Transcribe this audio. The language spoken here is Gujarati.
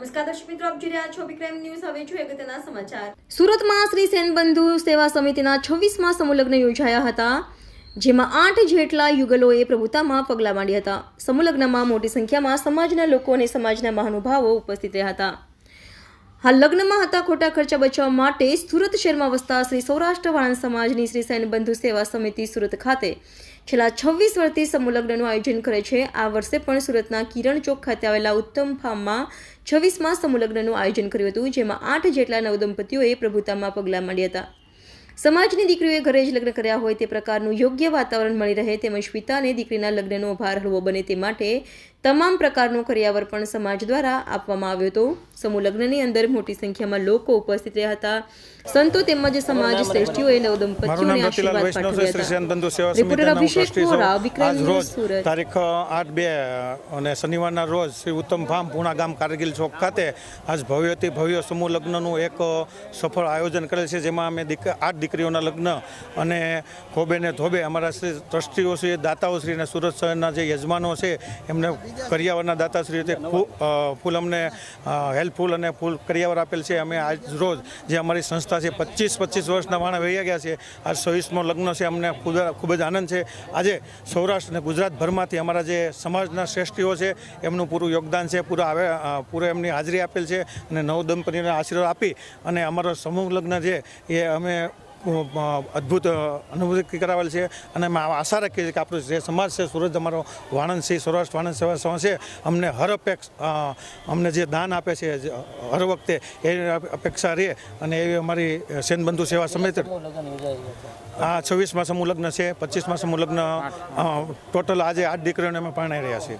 નમસ્કાર દર્શક મિત્રો, આપ જોઈ રહ્યા છો વિક્રમ ન્યૂઝ. સમાચાર. સુરતમાં શ્રી સેનબંધુ સેવા સમિતિના છવ્વીસમાં સમૂહલગ્ન યોજાયા હતા, જેમાં આઠ જેટલા યુગલોએ પ્રભુતામાં પગલાં માંડ્યા હતા. સમૂહલગ્નમાં મોટી સંખ્યામાં સમાજના લોકો અને સમાજના મહાનુભાવો ઉપસ્થિત રહ્યા હતા. હાલ લગ્નમાં હતા ખોટા ખર્ચા બચાવવા માટે સુરત શહેરમાં વસતા શ્રી સૌરાષ્ટ્ર વાણંદ સમાજની શ્રી સૈનબંધુ સેવા સમિતિ સુરત ખાતે છેલ્લા છવ્વીસ વર્ષથી સમૂહલગ્નનું આયોજન કરે છે. આ વર્ષે પણ સુરતના કિરણ ચોક ખાતે આવેલા ઉત્તમ ફાર્મમાં છવ્વીસમાં સમૂહલગ્નનું આયોજન કર્યું હતું, જેમાં આઠ જેટલા નવદંપતીઓએ પ્રભુતામાં પગલાં માંડ્યા હતા. સમાજની દીકરીઓએ ઘરે જ લગ્ન કર્યા હોય તે પ્રકારનું યોગ્ય વાતાવરણ મળી રહે તેમજ પિતાને દીકરીના લગ્નનો ભાર હળવો બને તે માટે તમામ પ્રકારનું કર્યાવર પણ સમાજ દ્વારા આપવામાં આવ્યો હતો. સમૂહ લગ્નની અંદર મોટી સંખ્યામાં લોકો ઉપસ્થિત રહ્યા હતા. સંતો તેમજ સમાજ શ્રેષ્ઠીઓએ નવદંપતીઓને આશીર્વાદ પાઠવ્યા હતા. અભિષેક વિક્રમ સુરત. તારીખ આઠ બે અને શનિવારના રોજ શ્રી ઉત્તમ ફાર્મ પૂણા ગામ કારગીલ ચોક ખાતે આજ ભવ્યથી ભવ્ય સમૂહ લગ્નનું એક સફળ આયોજન કરેલ છે જેમાં અમે આઠ દીકરીઓના લગ્ન અને ખોબે ને ધોબે અમારા ટ્રસ્ટીઓ છે દાતાઓશ્રી અને સુરત શહેરના જે યજમાનો છે, એમને કરિયાવરના દાતાશ્રી તે ફૂલ અમને હેલ્પફુલ અને ફૂલ કરિયાવર આપેલ છે. અમે આજ રોજ જે અમારી સંસ્થા છે પચીસ પચીસ વર્ષના માણસ વહી ગયા છે. આજ છવ્વીસમો લગ્ન છે, અમને ખૂબ જ- આનંદ છે. આજે સૌરાષ્ટ્ર અને ગુજરાતભરમાંથી અમારા જે સમાજના શ્રેષ્ઠીઓ છે, એમનું પૂરું યોગદાન છે, પૂરા આવે પૂરે એમની હાજરી આપેલ છે અને નવ દંપતીને આશીર્વાદ આપી અને અમારો સમૂહ લગ્ન છે, એ અમે અદ્ભુત અનુભૂતિ કરાવેલ છે. અને આશા રાખીએ છીએ કે આપણો જે સમાજ છે સુરત અમારો વાણંદ છે, સૌરાષ્ટ્ર વાણંદ સેવા સંઘ છે, અમને હર અપેક્ષ અમને જે દાન આપે છે હર વખતે એ અપેક્ષા રહે અને એવી અમારી સેનબંધુ સેવા સમિતિ. આ છવ્વીસમાં સમૂહ લગ્ન છે પચીસમાં સમૂહ લગ્ન ટોટલ આજે આઠ દીકરીઓને અમે પરણાઈ રહ્યા છીએ.